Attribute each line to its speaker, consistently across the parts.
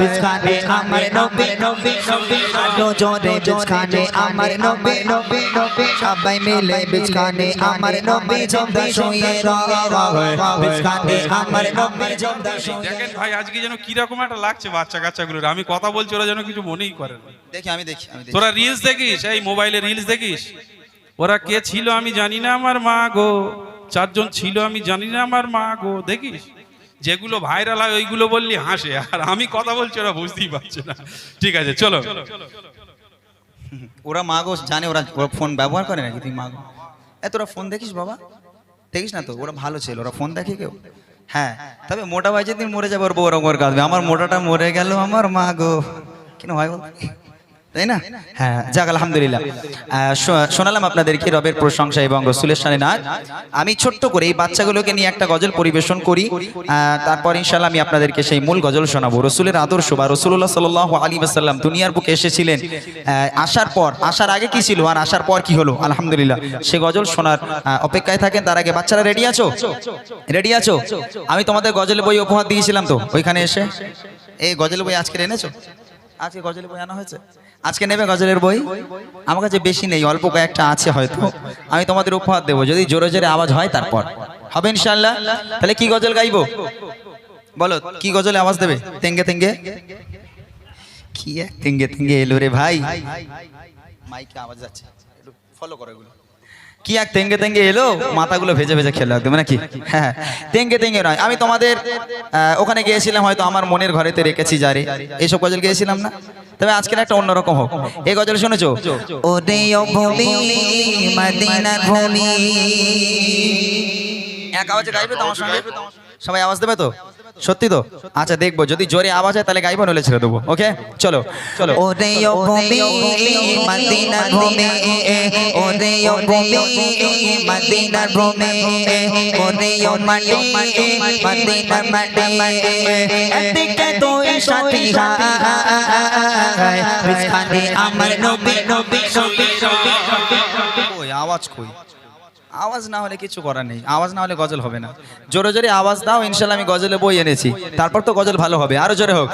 Speaker 1: বিছখানে আমার নবী নবী নবী আলো জোরে বিছখানে আমার নবী নবী নবী সবাই মিলে বিছখানে আমার নবী জমদা শুয়ে রয় বিছখানে আমার নবী জমদা শুয়ে
Speaker 2: দেখেন ভাই আজকে যেন কীরকম একটা লাগছে বাচ্চা কাচ্চাগুলোর। আমি কথা বলছি ওরা যেন কিছু মনেই করে না।
Speaker 3: দেখি আমি দেখি
Speaker 2: তোরা রিলস দেখিস? এই মোবাইলে রিলস দেখিস? ওরা কে ছিল আমি জানি না আমার মা গো। চারজন ছিল আমি জানি না আমার মা গো। দেখিস? যেগুলো ভাইরাল হয় ওইগুলো বললি হাসে। আর আমি কথা বলছি ওরা বুঝতেই পারছে না। ঠিক আছে চলো।
Speaker 3: ওরা মাগো জানে ওরা ওরা ফোন ব্যবহার করে নাকি? তুই মাগো। এ তোরা ফোন দেখিস বাবা? দেখিস না তো? ওরা ভালো ছিল ওরা ফোন দেখে কেউ? হ্যাঁ তবে মোটা ভাই যেদিন মরে যাবে ওর বউ ওরকম করে কাঁদবে আমার মোটাটা মরে গেল আমার মা গো কেন হয় বল? তাই না? হ্যাঁ যাক আলহামদুলিল্লাহ। শোনালাম আপনাদেরকে রবের প্রশংসা এবং রসুলের সানে নাচ আমি ছোট্ট করে এই বাচ্চাগুলোকে নিয়ে একটা গজল পরিবেশন করি। তারপর ইনশাল্লাহ আমি আপনাদেরকে সেই মূল গজল শোনাবো। রসুলের আদর্শ বা রসুল্লাহ সাল আলী আসাল্লাম দুনিয়ার বুকে এসেছিলেন। আসার পর আসার আগে কি ছিল আর আসার পর কি হলো? আলহামদুলিল্লাহ। সে গজল শোনার অপেক্ষায় থাকেন। তার আগে বাচ্চারা রেডি আছো? রেডি আছো? আমি তোমাদের গজল বই উপহার দিয়েছিলাম তো। ওইখানে এসে। এই গজল বই আজকে এনেছো? আজকে গজলের বই আনা হয়েছে? আজকে নেবে গজলের বই? আমার কাছে বেশি নেই, অল্প কয়েকটা আছে হয়তো। আমি তোমাদের উপহার দেবো, যদি জোরে জোরে আওয়াজ হয় তারপর। হবে ইনশাল্লাহ তাহলে কি গজল গাইবো? বলো, কি গজলে আওয়াজ দেবে? তেঙ্গে তেঙ্গে? কি তেঙ্গে তেঙ্গে এলো রে ভাই। মাইকে আওয়াজ যাচ্ছে। ফলো করো এগুলো। কি এক তেঙ্গে তেঙ্গে এলো? মাথাগুলো ভেজে ভেজে খেলো একদম নাকি হ্যাঁ তেঙ্গে তেঙ্গে নয়। আমি তোমাদের ওখানে গিয়েছিলাম, হয়তো আমার মনের ঘরেতে রেখেছি যারে। এইসব গজল গিয়েছিলাম না। তবে আজকের একটা অন্যরকম হোক। এই গজল শুনেছো?
Speaker 1: ওরে
Speaker 3: এক আওয়াজে গাইবে তোমার সঙ্গে? সবাই আওয়াজ দেবে তো? সত্যি তো? আচ্ছা দেখব। যদি জোরে আওয়াজ হয় তাহলে গাইবো নলে ছেড়ে দেবো। ওকে চলো চলো।
Speaker 1: ওরে ও ভূমি ওরে ও ভূমি ওরে মাটি মদিনার মাটি এদিকে তুই সাথী আমার নবী নবী নবী নবী
Speaker 3: আওয়াজ কই? আওয়াজ না হলে কিছু করার নেই। আওয়াজ না হলে গজল হবে না। জোরে জোরে আওয়াজ দাও ইনশাল্লাহ আমি গজলে বই এনেছি। তারপর তো গজল ভালো হবে। আরও জোরে হোক।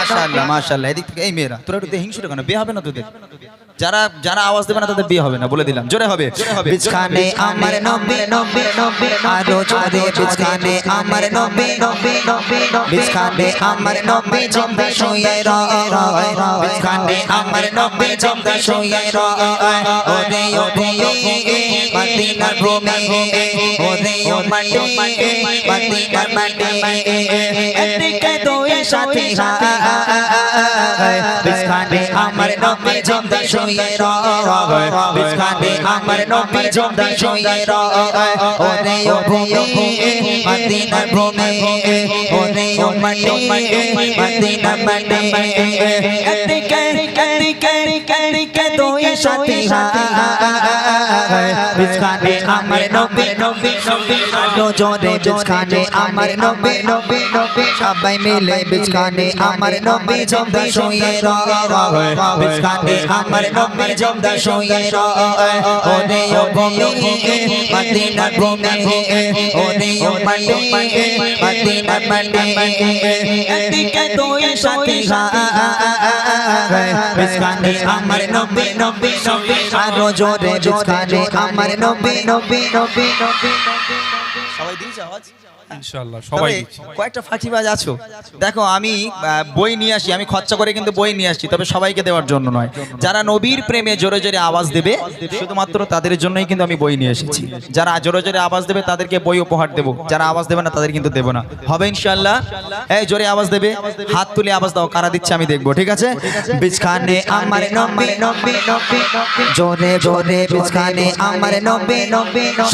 Speaker 1: মাসাল্লাহ আমার
Speaker 3: এদিক থেকে, এই মেয়েরা, তোরা একটু হিংসুটা কেন? বিয়ে হবে না তোদের? যারা যারা আওয়াজ দেবে না তাদের বিয়ে হবে না বলে দিলাম জোরে হবে
Speaker 1: বিছখানে আমার নবী নবী নবী আরও জোরে বিছখানে আমার নবী নবী নবী বিছখানে আমার নবী জমদা শুয়ে রয় বিছখানে আমার নবী জমদা শুয়ে রয় ওরে ও ভূমি মদিনার ভূমি ওরে ও মাটি মদিনার মাটি এদিকে দুই সাথী হায় বিছখানে আমার নবী জমদা শুয়ে রয় বিছখানে আমার নবী জমদা শুয়ে রয় ওরে ও ভূমি মদিনার ভূমি ওরে ও মাটি মদিনার মাটি এদিকে এদিকে এদিকে সাথী হায় আমার নবী নবী নবী আলো জোরে বিছখানে আমার নবী নবী নবী সবাই মিলে বিছখানে আমার নবী জমদা শুয়ে রয় আমার নবী জমদা শুয়ে ওরে ও ভূমি মদিনার ভূমি ওরে ও মাটি মদিনার মাটি এদিকে দুই সাথী হায় আমার নবী নবী নবী আরও জোরে বিছখানে আমার নবী নবী নবী নবী নবী
Speaker 3: আওয়াজ
Speaker 2: ইনশাল্লাহ সবাই।
Speaker 3: কয়েকটা ফাঁকিবাজ আছো। দেখো আমি বই নিয়ে আসি আমি খরচা করে কিন্তু বই নিয়ে আসছি তবে সবাইকে দেওয়ার জন্য নয়। যারা নবীর প্রেমে জোরে জোরে আওয়াজ দেবে শুধুমাত্র তাদের জন্যই কিন্তু আমি বই নিয়ে এসেছি। যারা জোরে জোরে আওয়াজ দেবে তাদেরকে বই উপহার দেবো। যারা আওয়াজ দেবে না তাদের কিন্তু দেবো না। হবে ইনশাল্লাহ এই জোরে আওয়াজ দেবে? হাত তুলে আওয়াজ দাও কারা দিচ্ছে আমি দেখব ঠিক আছে?
Speaker 1: বিছখানে আমার নবী নবী নবী নবী জোরে জোরে বিছখানে আমার নবী নবী নবী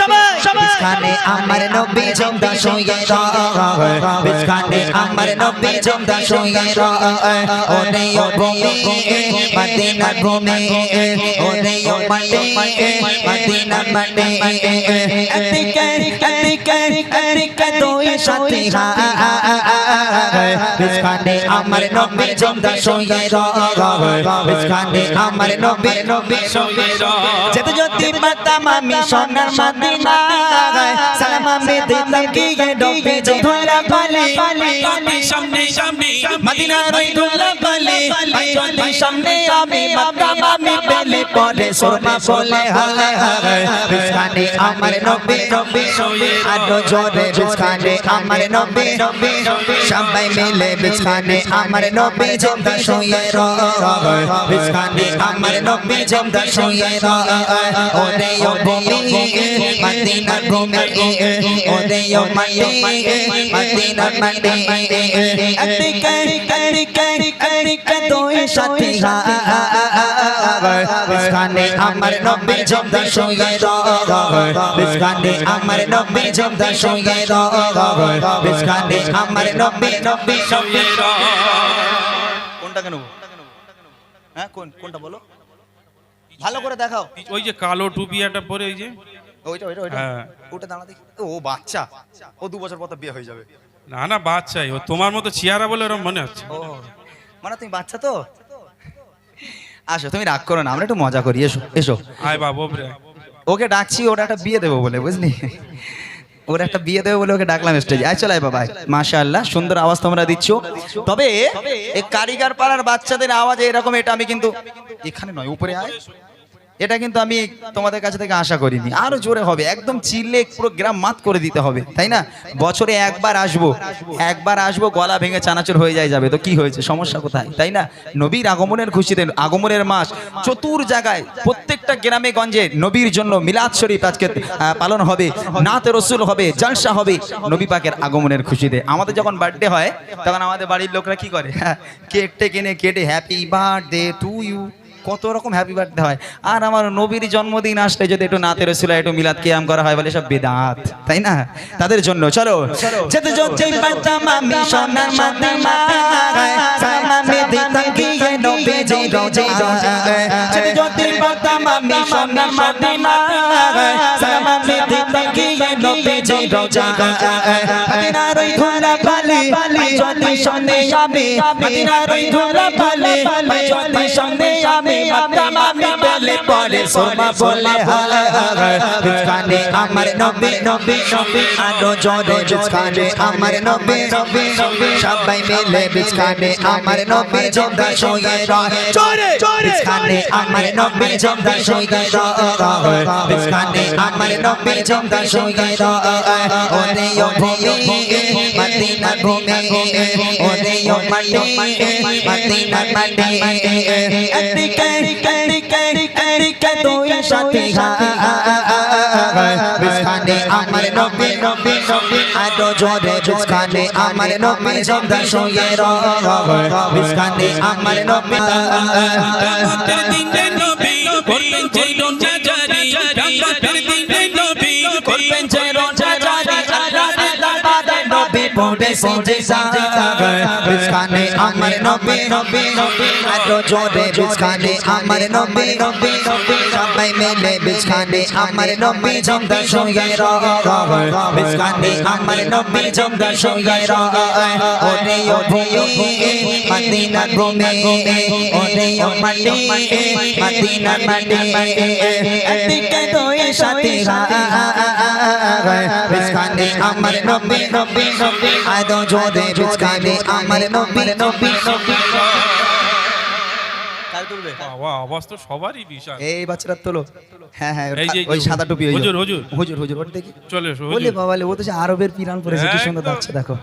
Speaker 1: বিছখানে আমার নবী জমদা রয় বিছখানে আমার নবী জমদা শুয়ে ওরে ও ভূমি মদিনার ভূমি ওরে ও মাটি মদিনার মাটি এদিকে এদিকে এদিকে দুই সাথী বিছখানে আমার নবী জমদা শুয়ে বিছখানে আমার নবী নবী শুয়ে যেতে যদি পাতাম আমি সোনার দিতাম গিয়ে নবী যে ধরা পালে
Speaker 2: পালে সামনে সামনে
Speaker 1: মদিনার ওই ধরা পালে যদি সামনে আমি মক্কা আমি পেলে পরে সোনা বলে হায় হায় বিস্কানে আমার নবী নবী আরও জোরে বিস্কানে আমার নবী নবী সবাই মিলে বিস্কানে আমার নবী জিন্দা শুয়ে রয় বিস্কানে আমার নবী জিন্দা শুয়ে রয় ওরে ও ভূমি মদিনার ভূমি ওরে ও মাটি মদিনার মাটি এদিকে এদিকে সাথী আমার নবী আমার নবী আমার নবী নবী
Speaker 3: হ্যাঁ কোন কোনটা বলো ভালো করে দেখাও
Speaker 2: ওই যে কালো টুপিয়াটা পরে ওই যে
Speaker 3: ওইটা ওইটা ওইটা
Speaker 2: হ্যাঁ।
Speaker 3: ওটা দাঁড়া দেখি ও বাচ্চা ও দু বছর পর বিয়ে হয়ে যাবে
Speaker 2: না না বাচ্চাই ও তোমার মতো চেহারা বলে ওরম মনে হচ্ছে
Speaker 3: ও মানে তুমি বাচ্চা তো? আসো তুমি রাগ করো না আমরা একটু মজা করি এসো এসো।
Speaker 2: আয় বাবু
Speaker 3: ওকে ডাকছি ওরা একটা বিয়ে দেবো বলে বুঝলি? ওর একটা বিয়ে দেবে বলে ওকে ডাকলাম স্টেজে আয় চলাই বাবা মাশাআল্লাহ সুন্দর আওয়াজ তোমরা দিচ্ছ। তবে এই কারিগর পাড়ার বাচ্চাদের আওয়াজ এরকম এটা আমি কিন্তু এখানে নয় উপরে আয়। এটা কিন্তু আমি তোমাদের কাছে থেকে আশা করিনি। আরও জোরে হবে। একদম চিল্লে পুরো গ্রাম মাত করে দিতে হবে, তাই না? বছরে একবার আসব একবার আসব, গলা ভেঙে চানাচুর হয়ে যায় যাবে। তো কি হয়েছে? সমস্যা কোথায়? তাই না? নবীর আগমনের খুশিতে, আগমনের মাস, চতুর জায়গায়, প্রত্যেকটা গ্রামে গঞ্জে নবীর জন্য মিলাদ শরীফ আজকে পালন হবে, নাতে রসুল হবে, জলসা হবে নবী পাকের আগমনের খুশিতে। আমাদের যখন বার্থডে হয়, তখন আমাদের বাড়ির লোকরা কি করে? হ্যাঁ কেকটে কিনে কেটে হ্যাপি বার্থডে টু ইউ কত রকম হ্যাপি বার্থডে হয়। আর আমার নবীর জন্মদিন আসলে যদি একটু নাতে রসুল একটু মিলাদ কিয়াম করা হয় বলে সব বেদাত, তাই না? তাদের জন্য, চলো।
Speaker 1: যেতে যেতে পারতাম আমি সোনার মাদিমা সালামে দিতাম গিয়ে নবীজি রোজে যেতে যেতে পারতাম আমি সোনার মাদিমা সালামে দিতাম গিয়ে নবীজি রোজা মদিনার ওই ধরা পালে যদি সনে আমি, মদিনার ওই ধরা পালে যদি সনে আমি মক্কা আমি পেলে পরে সোমা বলে হায় বিস্কানে আমার নবী নবী নবী আরও জোরে বিস্কানে আমার নবী নবী নবী সবাই মিলে বিস্কানে আমার নবী জিন্দা শুয়ে রয় জোরে বিস্কানে আমার নবী জিন্দা শুয়ে রয় বিস্কানে আমার নবী জিন্দা শুয়ে রয় ওরে ও ভূমি মদিনা ভূমি ওরে ও মাটি মদিনা মাটি এদিকে এদিকে এদিকে তুই সাথী বিস্কানে আমার নবী নবী নবী আরও জোরে বিস্কানে আমার নবী শুয়ে রয় বিস্কানে আমার নবী
Speaker 2: নবী করলেন যে রোজা জারি রাতের দিনে নবী করলেন যে রোজা জারি
Speaker 1: দরবারে নবী যায় বিস্কানে আমার নবী নবী নবী আরও জোরে বিস্কানে আমার নবী নবী নবী সবাই মিলে বিস্কানে আমার নবী জিন্দা শুয়ে রয় বিস্কানে আমার নবী জিন্দা শুয়ে রয় ওরে ও ভূমি মদিনার ভূমি ওরে ও মাটি মদিনার মাটি এদিকে তুই সাথী বিস্কানে আমার নবী নবী নবী আদো জোরে বিস্কানে আমার নবী নবী
Speaker 3: এই বাচ্চারা তোলো হ্যাঁ হ্যাঁ ওই সাদা টুপি
Speaker 2: হুজুর, হুজুর।
Speaker 3: হুজুর হুজুর ওটা দেখি
Speaker 2: চলে এসো
Speaker 3: বলে বাবা ও তো আরবের পিরান পরেছে কি সুন্দর
Speaker 2: একদম।
Speaker 3: দেখো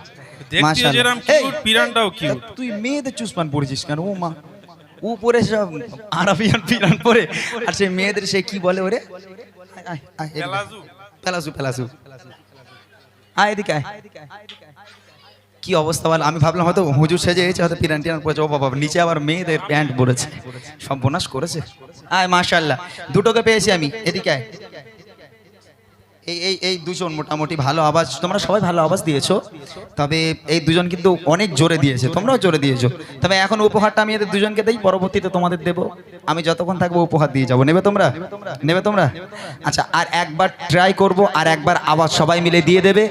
Speaker 3: মাশাআল্লাহ।
Speaker 2: যেরকম কিউট পিরানটাও কিউট
Speaker 3: তুই মেয়েদের চুসপান পড়েছিস কেন ও মা ও পরে সব আরবিয়ান পিরান পরে আর সেই মেয়েদের সে কি বলে ওরে আয়, আয়, আয়, এদিকে।
Speaker 2: পেলাজু।
Speaker 3: পেলাজু পেলাজু আয় এদিকে আয়। কি অবস্থা বল? আমি ভাবলাম হয়তো হুজুর সেজে এসেছে হয়তো পিরান টিরান পরেছে ও বাবা, নিচে আবার মেয়েদের প্যান্ট পরেছে। সব বোনাস করেছে। আয় মাশাল্লাহ দুটোকে পেয়েছি আমি। এদিকে আয়। এই এই এই দুজন মোটামুটি ভালো আওয়াজ তোমরা সবাই ভালো আওয়াজ দিয়েছ তবে এই দুজন কিন্তু অনেক জোরে দিয়েছে তোমরাও জোরে দিয়েছ। তবে এখন উপহারটা আমি এদের দুজনকে দেই পরবর্তীতে তোমাদের দেবো। আমি যতক্ষণ থাকব উপহার দিয়ে যাব। নেবে তোমরা? নেবে তোমরা? আচ্ছা আর একবার ট্রাই করব আর একবার আওয়াজ সবাই মিলে দিয়ে দেবে।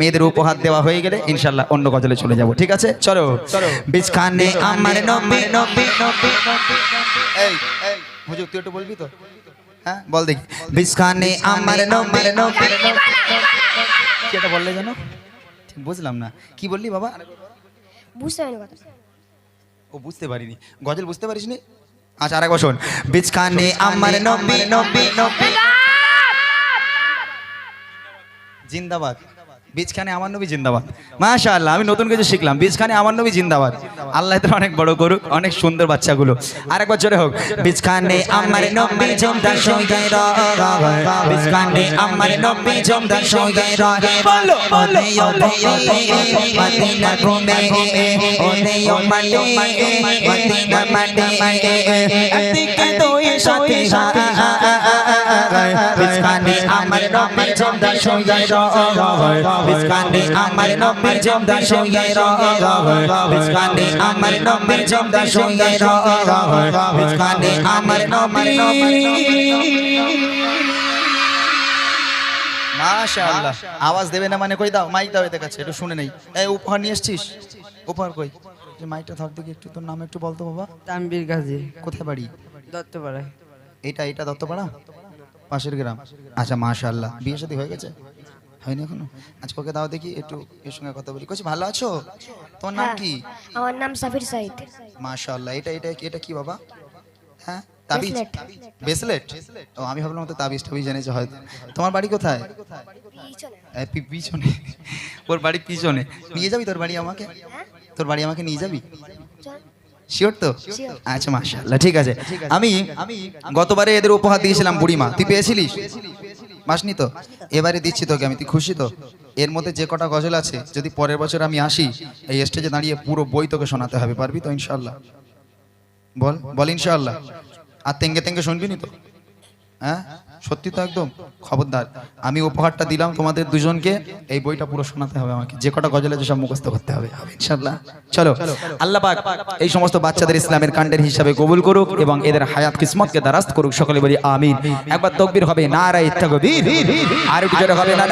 Speaker 3: মেয়েদের উপহার দেওয়া হয়ে গেলে ইনশাল্লাহ অন্য গজলে চলে যাব। ঠিক আছে? চলো।
Speaker 1: বিস্কানে আমার নবী নবী। নবী।
Speaker 3: এই এই হুজুর তুই একটু বলবি তো? হ্যাঁ বল দেখি।
Speaker 1: বিস্কানে আমার নম্বর নবী
Speaker 3: কি এটা বললে জানো ঠিক বুঝলাম না। কি বললি বাবা?
Speaker 4: বুঝতে পারিনি কথা
Speaker 3: ও বুঝতে পারিনি। গজল বুঝতে পারিস নি আচ্ছা আরেকবার শোন।
Speaker 1: বিচখানে আমার নবী নবী নবী
Speaker 3: জিন্দাবাদ। বীজখানে আমার নবী জিন্দাবাদ মাশাআল্লাহ আমি নতুন কিছু শিখলাম বীজখানে আমার নবী জিন্দাবাদ আল্লাহ তো অনেক বড় করুক অনেক সুন্দর বাচ্চাগুলো আরেকবার জোরে হোক
Speaker 1: বিচখানে আমার নবী জমদার সঙ্গে রয় বিচখানে আমার নবী জমদার সঙ্গে বলো বলো মদিনা ঘুমে ওরে ও মাটি মদিনা মাটি একদিকে দুই সাথী আমার নবী আমার নবী আমার নবী আমার নবী
Speaker 3: মাশাআল্লাহ আওয়াজ দেবে না মানে কই দাও মাইক দাও এদের কাছে একটু শুনে নেই এই উপহার নিয়ে এসছিস উপহার কই যে মাইকটা ধর দেখি একটু তোর নাম একটু বলতো বাবা
Speaker 5: তানবীর গাজী
Speaker 3: কোথায় বাড়ি
Speaker 5: দত্তপাড়ায়
Speaker 3: এটা এটা দত্তপাড়া পাশের গ্রাম। আচ্ছা মাশাআল্লাহ। বিয়ে শাদী হয়ে গেছে? হয়নি এখনও? আচ্ছা ওকে দাও দেখি একটু এর সঙ্গে কথা বলি। কইছি ভালো আছো? তোমার নাম
Speaker 4: হ্যাঁ,
Speaker 3: কি?
Speaker 4: আমার নাম সাফির সাইদ।
Speaker 3: মাশাআল্লাহ এটা এটা কি এটা কি বাবা? হ্যাঁ তাবিজ? ব্রেসলেট। ও আমি ভাবলাম তো তাবিজ টাবিজ জেনেছে হয়তো। তোমার বাড়ি কোথায়? পিছনে। ওর বাড়ি পিছনে। নিয়ে যাবি তোর বাড়ি আমাকে? তোর বাড়ি আমাকে নিয়ে যাবি? শিওর তো? আচ্ছা মাশাআল্লাহ ঠিক আছে। আমি গতবারে এদের উপহার দিয়েছিলাম বুড়িমা। তুই পেয়েছিলিস? মাসনি তো? এবারে দিচ্ছি তোকে আমি তুই খুশি তো? এর মধ্যে যে কটা গজল আছে যদি পরের বছর আমি আসি এই স্টেজে দাঁড়িয়ে পুরো বই তোকে শোনাতে হবে পারবি তো ইনশাল্লাহ বল বল ইনশাল্লাহ আর তেঙ্গে তেঙ্গে শুনবি নি তো? হ্যাঁ? সত্যি তো একদম। খবরদার, আমি উপহারটা দিলাম তোমাদের দুজনকে, এই বইটা পুরো শোনাতে হবে আমাকে। যে কটা গজল আছে সব মুখস্থ করতে হবে। ইনশাল্লাহ চলো আল্লাহ পাক এই সমস্ত বাচ্চাদের ইসলামের কাণ্ডের হিসাবে কবুল করুক এবং এদের হায়াত, কিসমতকে দারাস্ত করুক, সকলে বলি আমিন। একবার তকবির হবে না নারায় ইত্তাকবীর আর হবে না